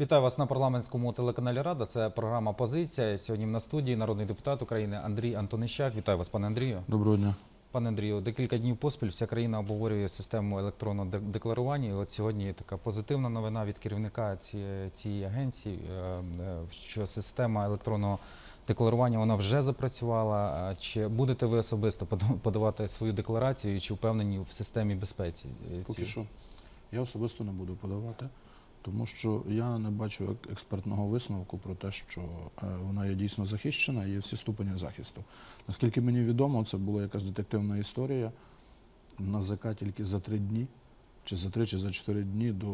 Вітаю вас на парламентському телеканалі Рада. Це програма Позиція. Сьогодні на студії народний депутат України Андрій Антонищак. Вітаю вас, пане Андрію. Доброго дня. Пане Андрію, декілька днів поспіль вся країна обговорює систему електронного декларування. І от сьогодні така позитивна новина від керівника цієї, цієї агенції, е, е, що система електронного декларування вона вже запрацювала. Чи будете ви особисто пода- подавати свою декларацію і чи впевнені в системі безпеці? е, Поки що я особисто не буду подавати, тому що я не бачу експертного висновку про те, що е, вона є дійсно захищена і є всі ступені захисту. Наскільки мені відомо, це була якась детективна історія. НАЗК тільки за три дні, чи за три, чи за чотири дні до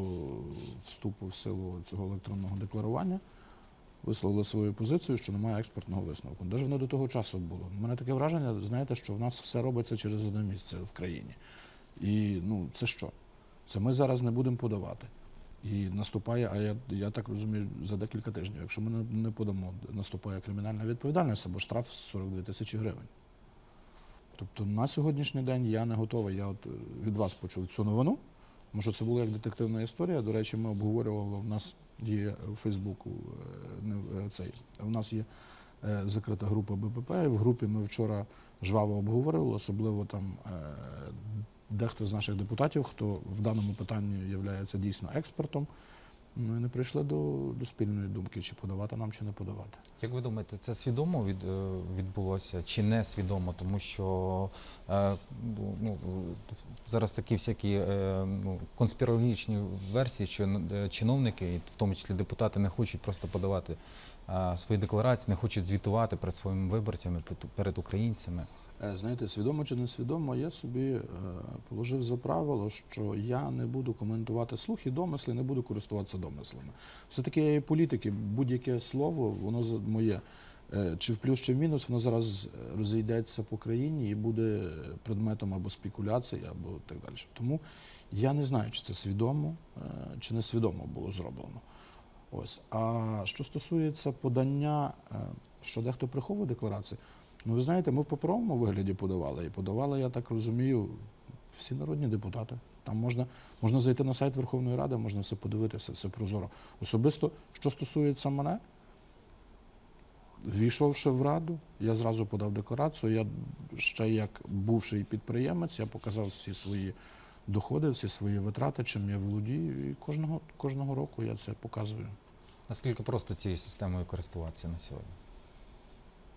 вступу в силу цього електронного декларування. Висловили свою позицію, що немає експертного висновку. Де ж воно до того часу було? У мене таке враження, знаєте, що в нас все робиться через одне місце в країні. І ну, це що? Це ми зараз не будемо подавати. І наступає, а я, я так розумію, за декілька тижнів. Якщо ми не, не подамо, наступає кримінальна відповідальність або штраф 42 тисячі гривень. Тобто на сьогоднішній день я не готовий. Я от е, від вас почув цю новину, тому що це була як детективна історія. До речі, ми обговорювали, в нас є у Фейсбуку е, не, е, цей, в нас є закрита група БПП. І в групі ми вчора жваво обговорювали, особливо там дехто з наших депутатів, хто в даному питанні є дійсно експертом. Ми не прийшли до, до спільної думки, чи подавати нам, чи не подавати. Як ви думаєте, це свідомо від, е, відбулося чи не свідомо? Тому що е, ну, ну, зараз такі всякі е, ну, конспірологічні версії, що е, чиновники, і в тому числі депутати, не хочуть просто подавати е, свої декларації, не хочуть звітувати перед своїми виборцями, перед українцями. Е, Знаєте, свідомо чи несвідомо, я собі е, положив за правило, що я не буду коментувати слухи, домисли, не буду користуватися домислами. Все-таки я є політики, будь-яке слово, воно моє, е, чи в плюс, чи в мінус, воно зараз розійдеться по країні і буде предметом або спекуляцій, або так далі. Тому я не знаю, чи це свідомо, чи несвідомо було зроблено. Ось. А що стосується подання, що дехто приховує декларації, ну ви знаєте, ми в паперовому вигляді подавали. І подавали, я так розумію, всі народні депутати. Там можна, можна зайти на сайт Верховної Ради, можна все подивитися, все прозоро. Особисто, що стосується мене, ввійшовши в раду, я зразу подав декларацію. Я ще як бувший підприємець, я показав всі свої доходи, всі свої витрати, чим я володію. І кожного, кожного року я це показую. Наскільки просто цією системою користуватися на сьогодні?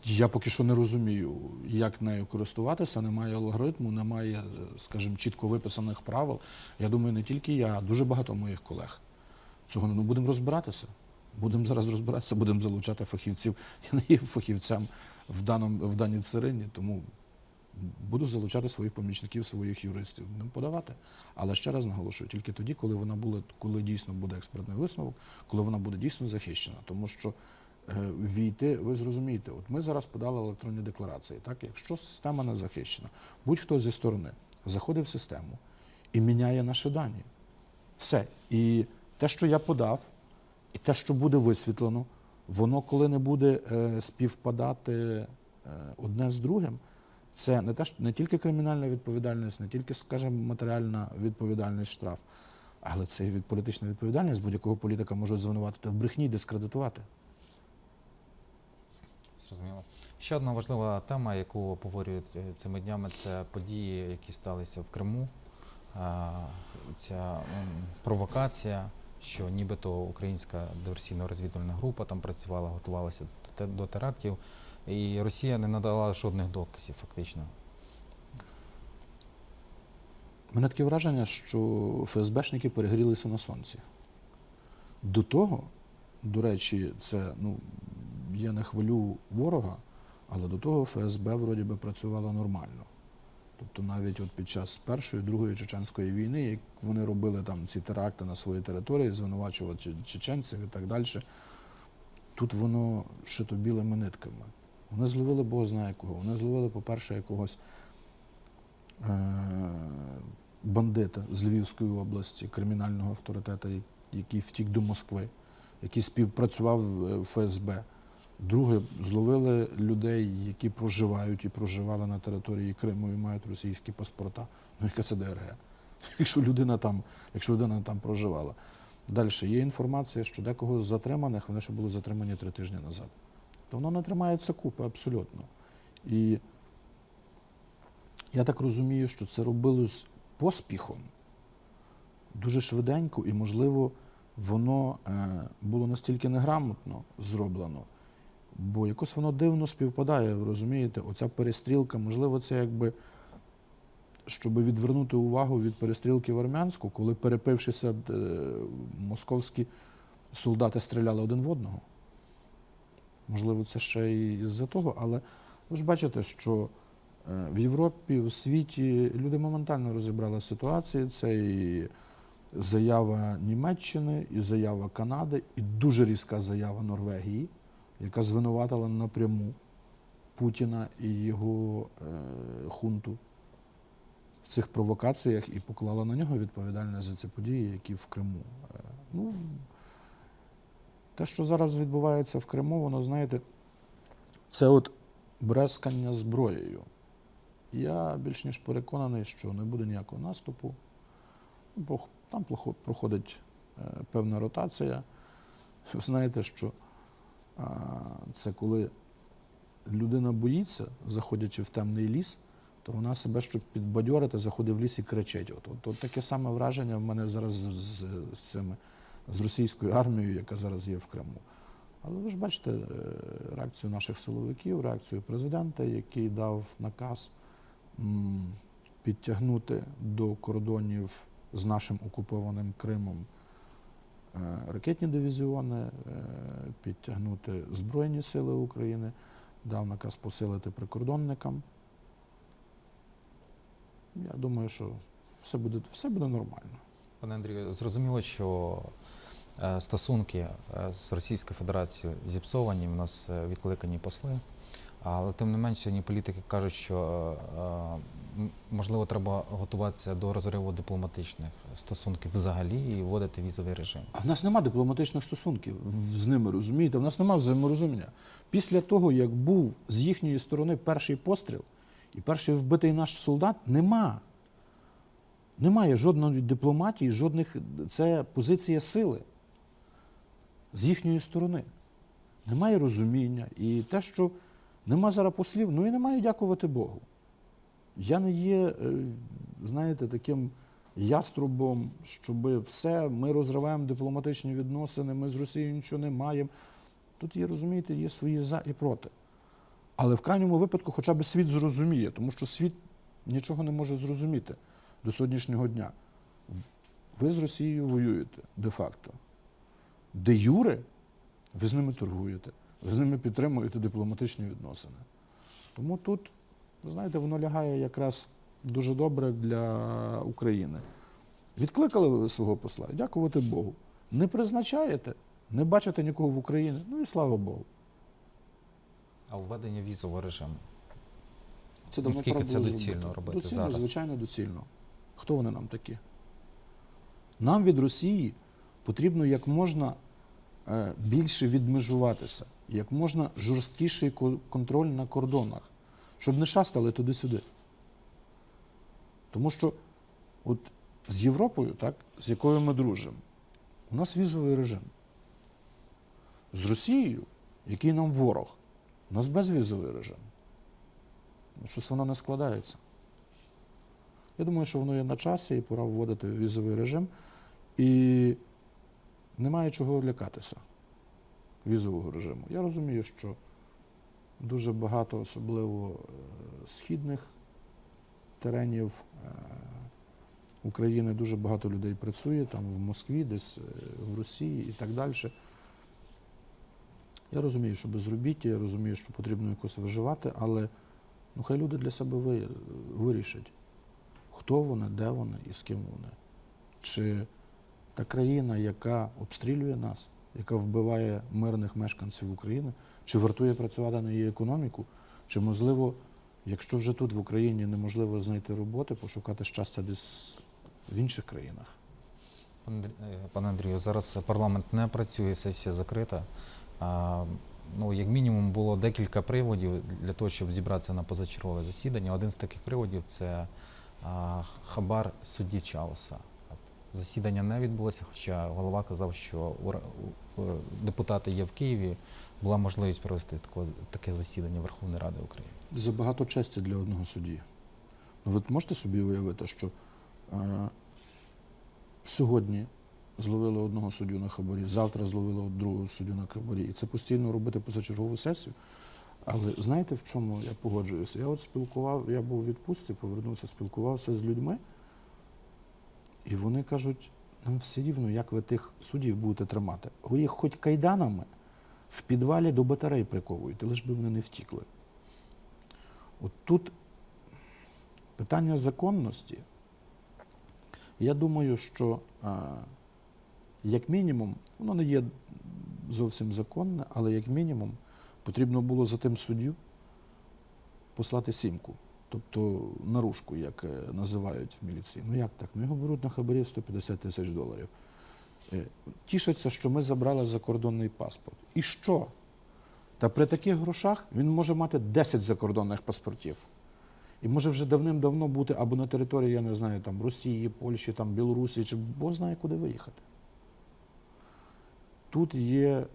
Я поки що не розумію, як нею користуватися. Немає алгоритму, немає, скажімо, чітко виписаних правил. Я думаю, не тільки я, а дуже багато моїх колег. Цього ну, будемо розбиратися. Будемо зараз розбиратися, будемо залучати фахівців. Я не є фахівцем в, даному, в даній царині, тому буду залучати своїх помічників, своїх юристів. Будемо подавати. Але ще раз наголошую, тільки тоді, коли вона буде, коли дійсно буде експертний висновок, коли вона буде дійсно захищена. Тому що е, війти, ви зрозумієте, от ми зараз подали електронні декларації. Так, якщо система не захищена, будь-хто зі сторони заходить в систему і міняє наші дані. Все. І те, що я подав, і те, що буде висвітлено, воно коли не буде е, співпадати е, одне з другим, це не те, що не тільки кримінальна відповідальність, не тільки, скажімо, матеріальна відповідальність штраф, але це і від політична відповідальність. Будь-якого політика можуть звинуватити в брехні дискредитувати. Зрозуміло. Ще одна важлива тема, яку обговорюють е, цими днями, це події, які сталися в Криму. Ця провокація, що нібито українська диверсійно-розвідувальна група там працювала, готувалася до терактів, і Росія не надала жодних доказів, фактично. Мене таке враження, що ФСБшники перегрілися на сонці. До того, до речі, це ну, я не хвалю ворога, але до того ФСБ вроді би працювало нормально. Тобто навіть от під час Першої, Другої чеченської війни, як вони робили там ці теракти на своїй території, звинувачували чеченців і так далі, тут воно шито білими нитками. Вони зловили Бог знає кого. Вони зловили, по-перше, якогось е, бандита з Львівської області, кримінального авторитета, який втік до Москви, який співпрацював в ФСБ. Друге, зловили людей, які проживають і проживали на території Криму і мають російські паспорта. Ну, яка це ДРГ? Якщо людина там, якщо людина там проживала. Далі є інформація, що декого з затриманих вони ще були затримані три тижні назад. То воно не тримається купи абсолютно. І я так розумію, що це робилось поспіхом, дуже швиденько, і, можливо, воно е, було настільки неграмотно зроблено, бо якось воно дивно співпадає, ви розумієте, оця перестрілка, можливо, це якби. Щоб відвернути увагу від перестрілки в Армянську, коли перепившися е, московські солдати стріляли один в одного. Можливо, це ще і з-за того, але ви ж бачите, що е, в Європі, у світі люди моментально розібрали ситуацію. Це і заява Німеччини, і заява Канади, і дуже різка заява Норвегії, яка звинуватила напряму Путіна і його е, хунту в цих провокаціях і поклала на нього відповідальність за ці події, які в Криму. Е, Ну, те, що зараз відбувається в Криму, воно, знаєте, це от брескання зброєю. Я більш ніж переконаний, що не буде ніякого наступу. Там проходить е, певна ротація. Ви знаєте, що це коли людина боїться, заходячи в темний ліс, то вона себе, щоб підбадьорити, заходить в ліс і кричить. От, от, от таке саме враження в мене зараз з, з, з цими з російською армією, яка зараз є в Криму. Але ви ж бачите е, реакцію наших силовиків, реакцію президента, який дав наказ підтягнути до кордонів з нашим окупованим Кримом ракетні дивізіони, е, підтягнути Збройні сили України, дав наказ посилити прикордонникам. Я думаю, що все буде, все буде нормально. Пане Андрію, зрозуміло, що е, стосунки е, з Російською Федерацією зіпсовані, в нас е, відкликані посли. Але тим не менш, сьогодні політики кажуть, що е, е, можливо треба готуватися до розриву дипломатичних стосунків взагалі і вводити візовий режим. А в нас нема дипломатичних стосунків з ними, розумієте? В нас нема взаєморозуміння. Після того, як був з їхньої сторони перший постріл і перший вбитий наш солдат, нема. Немає жодної дипломатії, жодних. Це позиція сили з їхньої сторони. Немає розуміння. І те, що нема зараз послів, ну і немає дякувати Богу. Я не є, е, знаєте, таким яструбом, щоб все, ми розриваємо дипломатичні відносини, ми з Росією нічого не маємо. Тут є, розумієте, є свої за і проти. Але в крайньому випадку хоча б світ зрозуміє, тому що світ нічого не може зрозуміти до сьогоднішнього дня. Ви з Росією воюєте де-факто. Де юре, ви з ними торгуєте, ви з ними підтримуєте дипломатичні відносини. Тому тут, ви знаєте, воно лягає якраз дуже добре для України. Відкликали ви свого посла, дякувати Богу. Не призначаєте, не бачите нікого в Україні, ну і слава Богу. А введення візового режиму. Це Наскільки це доцільно робити доцільно, зараз? звичайно, доцільно. Хто вони нам такі? Нам від Росії потрібно як можна е, більше відмежуватися, як можна жорсткіший контроль на кордонах, щоб не шастали туди-сюди. Тому що от з Європою, так, з якою ми дружимо, у нас візовий режим. З Росією, який нам ворог, у нас безвізовий режим. Ну, Щось воно не складається. Я думаю, що воно є на часі і пора вводити візовий режим. І немає чого лякатися візового режиму. Я розумію, що дуже багато, особливо е, східних теренів е, України, дуже багато людей працює там в Москві, десь е, в Росії і так далі. Я розумію, що безробіття, я розумію, що потрібно якось виживати, але ну, хай люди для себе вирішать, хто вони, де вони і з ким вони. Чи та країна, яка обстрілює нас, яка вбиває мирних мешканців України, чи вартує працювати на її економіку, чи можливо, якщо вже тут в Україні неможливо знайти роботи, пошукати щастя десь в інших країнах. Е, Пане Андрію, зараз парламент не працює, сесія закрита. Ну, як мінімум, було декілька приводів для того, щоб зібратися на позачергове засідання. Один з таких приводів це хабар судді Чауса. Засідання не відбулося, хоча голова казав, що депутати є в Києві, була можливість провести таке засідання Верховної Ради України. Забагато честі для одного судді. Ну, ви можете собі уявити, що е, сьогодні зловили одного суддю на хабарі, завтра зловили другого суддю на хабарі. І це постійно робити позачергову сесію. Але знаєте, в чому я погоджуюся? Я от спілкував, я був у відпустці, повернувся, спілкувався з людьми, і вони кажуть, нам все рівно, як ви тих суддів будете тримати. Ви їх хоч кайданами в підвалі до батарей приковуєте, лиш би вони не втікли. От тут питання законності. Я думаю, що як мінімум, воно не є зовсім законне, але як мінімум потрібно було за тим суддю послати сімку, тобто наружку, як е, називають в міліції. Ну як так? Ну його беруть на хабарі 150 тисяч доларів. Е, Тішаться, що ми забрали закордонний паспорт. І що? Та при таких грошах він може мати 10 закордонних паспортів. І може вже давним-давно бути або на території, я не знаю, там Росії, Польщі, там Білорусі, чи Бог знає, куди виїхати. Тут є,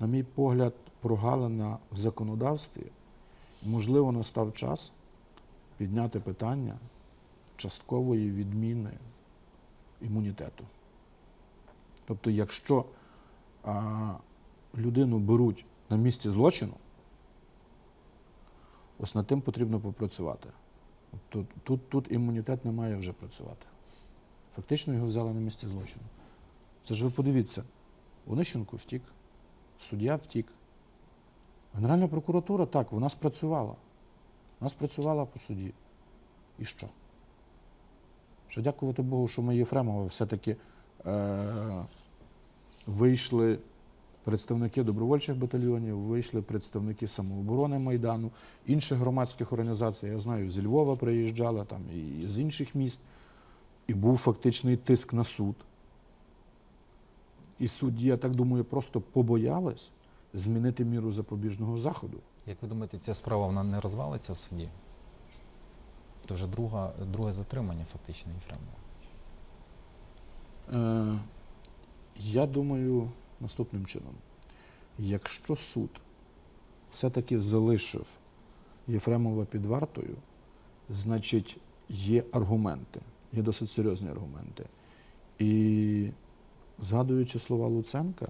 на мій погляд, прогалина в законодавстві. Можливо, настав час підняти питання часткової відміни імунітету. Тобто, якщо а, людину беруть на місці злочину, ось над тим потрібно попрацювати. Тут, тут, тут імунітет не має вже працювати. Фактично його взяли на місці злочину. Це ж ви подивіться, Онищенко втік, суддя втік. Генеральна прокуратура так, вона спрацювала. Вона спрацювала по суді. І що? Що дякувати Богу, що ми Єфремова все-таки е- вийшли представники добровольчих батальйонів, вийшли представники самооборони Майдану, інших громадських організацій. Я знаю, зі Львова приїжджали, там і з інших міст. І був фактичний тиск на суд. І судді, я так думаю, просто побоялись змінити міру запобіжного заходу. Як ви думаєте, ця справа вона не розвалиться в суді? Це вже друга, друге затримання фактично Єфремова. Е, я думаю наступним чином. Якщо суд все-таки залишив Єфремова під вартою, значить є аргументи, є досить серйозні аргументи. І згадуючи слова Луценка,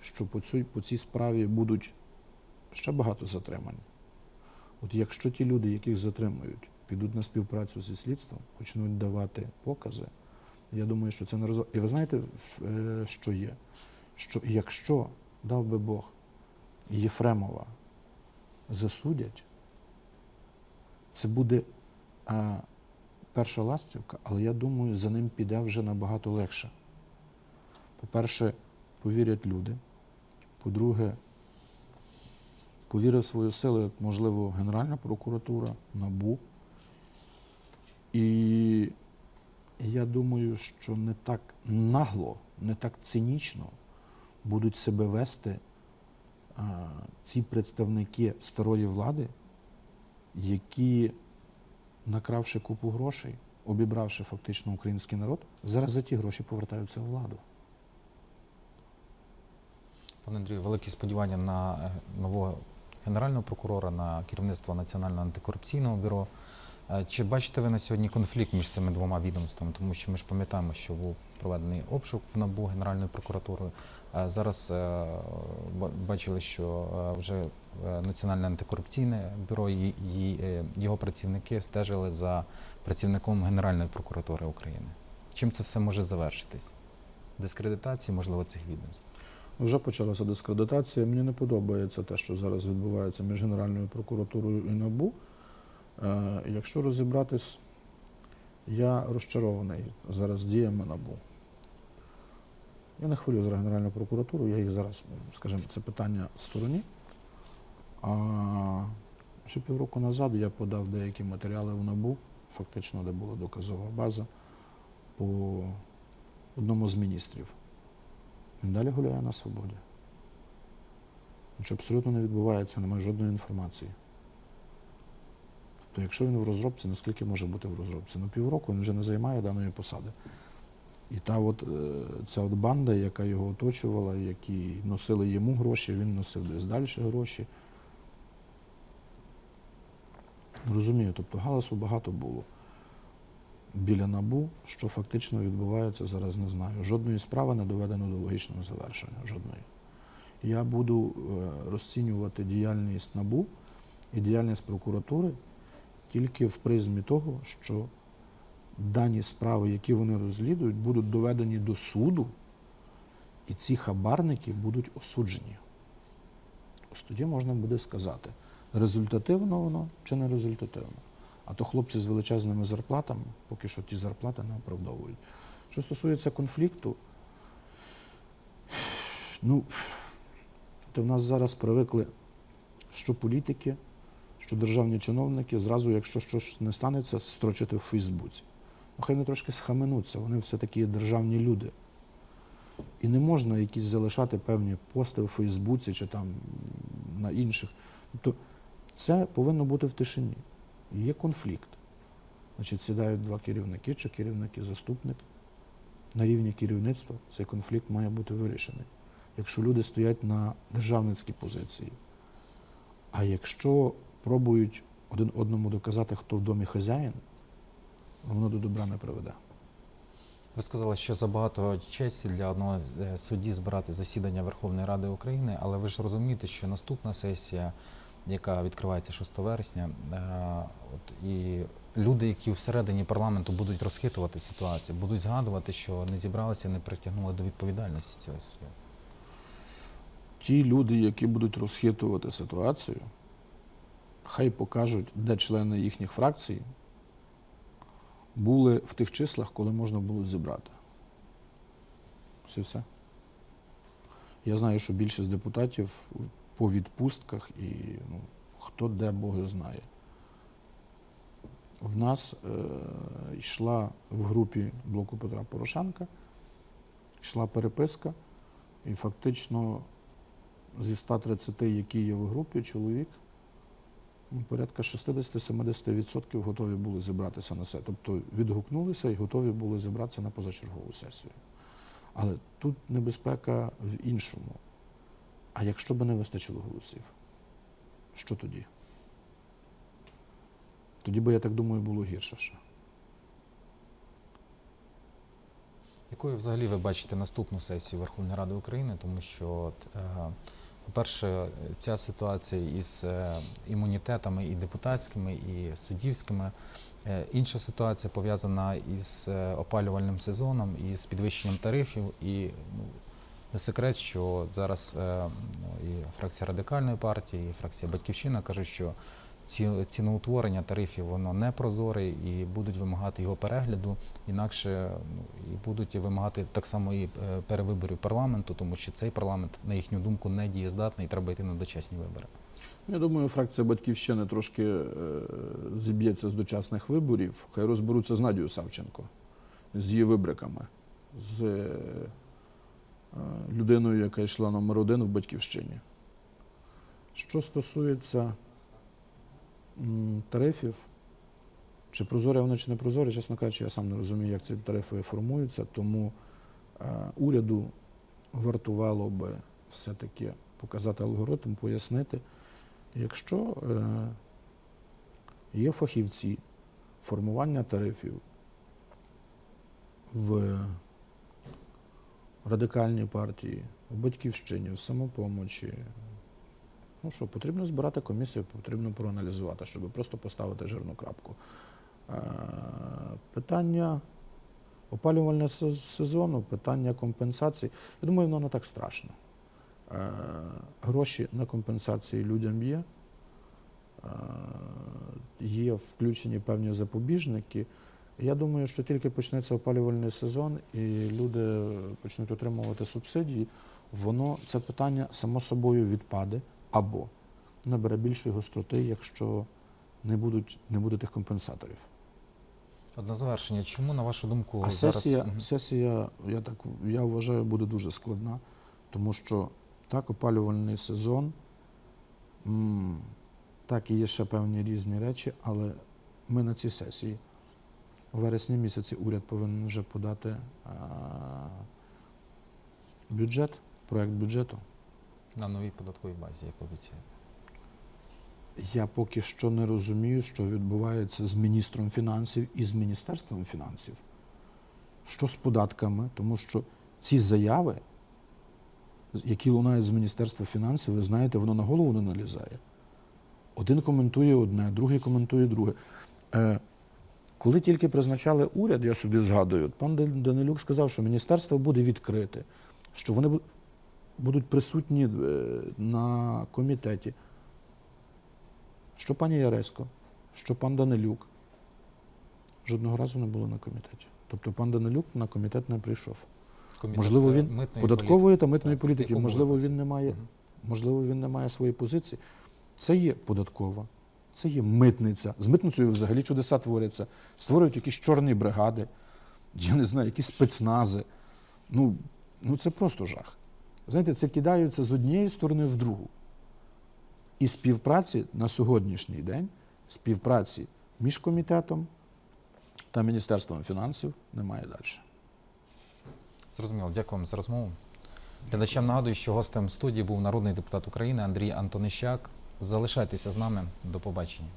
що по цій, по цій справі будуть ще багато затримань. От якщо ті люди, яких затримують, підуть на співпрацю зі слідством, почнуть давати покази, я думаю, що це не роз... І ви знаєте, е, що є? Що якщо, дав би Бог, Єфремова засудять, це буде а, перша ластівка, але я думаю, за ним піде вже набагато легше. По-перше, повірять люди. По-друге, повірив в свою силу, як, можливо, Генеральна прокуратура, НАБУ. І я думаю, що не так нагло, не так цинічно будуть себе вести а, ці представники старої влади, які, накравши купу грошей, обібравши фактично український народ, зараз за ті гроші повертаються у владу. Пане Андрію, великі сподівання на е, нового генерального прокурора, на керівництво Національного антикорупційного бюро. Е, Чи бачите ви на сьогодні конфлікт між цими двома відомствами? Тому що ми ж пам'ятаємо, що був проведений обшук в НАБУ Генеральною прокуратурою. Зараз е, бачили, що вже Національне антикорупційне бюро і його працівники стежили за працівником Генеральної прокуратури України. Чим це все може завершитись? Дискредитації, можливо, цих відомств. Вже почалася дискредитація. Мені не подобається те, що зараз відбувається між Генеральною прокуратурою і НАБУ. Е, якщо розібратись, я розчарований зараз діями НАБУ. Я не хвилюю зараз Генеральну прокуратуру, я їх зараз, ну, скажімо, це питання в стороні. А ще півроку назад я подав деякі матеріали в НАБУ, фактично, де була доказова база, по одному з міністрів. Він далі гуляє на свободі. Нічого абсолютно не відбувається, немає жодної інформації. Тобто, якщо він в розробці, наскільки може бути в розробці? Ну, півроку він вже не займає даної посади. І та от, е, ця от банда, яка його оточувала, які носили йому гроші, він носив десь далі гроші. Розумію, тобто галасу багато було біля набу, що фактично відбувається зараз, не знаю. Жодної справи не доведено до логічного завершення. Жодної. Я буду е, розцінювати діяльність набу і діяльність прокуратури тільки в призмі того, що дані справи, які вони розслідують, будуть доведені до суду, і ці хабарники будуть осуджені. Ось тоді можна буде сказати, результативно воно чи не результативно. А то хлопці з величезними зарплатами, поки що ті зарплати не оправдовують. Що стосується конфлікту, ну, то в нас зараз привикли, що політики, що державні чиновники зразу, якщо щось не станеться, строчити в Фейсбуці. Ну, хай вони трошки схаменуться, вони все-таки є державні люди. І не можна якісь залишати певні пости в Фейсбуці чи там на інших. Тобто це повинно бути в тишині. Є конфлікт. Значить, сідають два керівники чи керівники, заступник. На рівні керівництва цей конфлікт має бути вирішений. Якщо люди стоять на державницькій позиції, а якщо пробують один одному доказати, хто в домі хазяїн, воно до добра не приведе. Ви сказали, що забагато честі для одного е, судді збирати засідання Верховної Ради України, але ви ж розумієте, що наступна сесія, яка відкривається 6 вересня, е, от, і люди, які всередині парламенту будуть розхитувати ситуацію, будуть згадувати, що не зібралися, не притягнули до відповідальності цього суддю. Ті люди, які будуть розхитувати ситуацію, хай покажуть, де члени їхніх фракцій були в тих числах, коли можна було зібрати. Все все. Я знаю, що більшість депутатів по відпустках і ну, хто де Бог знає. В нас е, йшла в групі блоку Петра Порошенка, йшла переписка, і фактично зі 130, які є в групі, чоловік, ну, порядка 60-70% готові були зібратися на це. Тобто відгукнулися і готові були зібратися на позачергову сесію. Але тут небезпека в іншому. А якщо б не вистачило голосів, що тоді? Тоді би, я так думаю, було гірше ще. Якою взагалі ви бачите наступну сесію Верховної Ради України? Тому що, е, по-перше, ця ситуація із е, імунітетами і депутатськими, і суддівськими. Е, Інша ситуація пов'язана із опалювальним сезоном і з підвищенням тарифів. І ну, не секрет, що зараз е, ну, і фракція радикальної партії, і фракція Батьківщина кажуть, що ціноутворення тарифів воно не прозоре і будуть вимагати його перегляду, інакше ну, і будуть вимагати так само і е, перевиборів парламенту, тому що цей парламент, на їхню думку, не дієздатний, і треба йти на дочасні вибори. Я думаю, фракція Батьківщини трошки е, зіб'ється з дочасних виборів. Хай розберуться з Надією Савченко, з її вибриками, з людиною, яка йшла номер один в Батьківщині. Що стосується тарифів, чи прозорі вони, чи не прозорі, чесно кажучи, я сам не розумію, як ці тарифи формуються, тому е, уряду вартувало би все-таки показати алгоритм, пояснити. Якщо е, є фахівці формування тарифів в радикальній партії, в батьківщині, в самопомочі, ну що, потрібно збирати комісію, потрібно проаналізувати, щоб просто поставити жирну крапку. Е, питання опалювального сезону, питання компенсацій, я думаю, воно не так страшно. Е, Гроші на компенсації людям є. Е, Є включені певні запобіжники. Я думаю, що тільки почнеться опалювальний сезон і люди почнуть отримувати субсидії, воно це питання само собою відпаде або набере більшої гостроти, якщо не, будуть, не буде тих компенсаторів. От на завершення, чому, на вашу думку, А зараз сесія, сесія я, так, я вважаю, буде дуже складна, тому що так, опалювальний сезон. Так, і є ще певні різні речі, але ми на цій сесії у вересні місяці уряд повинен вже подати бюджет, проект бюджету. На новій податковій базі, як обіцяєте. Я поки що не розумію, що відбувається з міністром фінансів і з міністерством фінансів. Що з податками, тому що ці заяви, які лунають з Міністерства фінансів, ви знаєте, воно на голову не налізає. Один коментує одне, другий коментує друге. Е, коли тільки призначали уряд, я собі згадую, пан Данилюк сказав, що міністерство буде відкрите, що вони будуть присутні е, на комітеті. Що пані Яресько, що пан Данилюк жодного разу не були на комітеті. Тобто пан Данилюк на комітет не прийшов. Комітет, Можливо, е, він податкової та митної Так, політики. Можливо, він не має, Мгм. можливо, він не має своєї позиції. Це є податкова, це є митниця. З митницею взагалі чудеса творяться. Створюють якісь чорні бригади, я не знаю, якісь спецнази. Ну, ну це просто жах. Знаєте, це кидаються з однієї сторони в другу. І співпраці на сьогоднішній день, співпраці між комітетом та Міністерством фінансів немає далі. Зрозуміло, дякую вам за розмову. Глядачам нагадую, що гостем студії був народний депутат України Андрій Антонищак. Залишайтеся з нами. До побачення.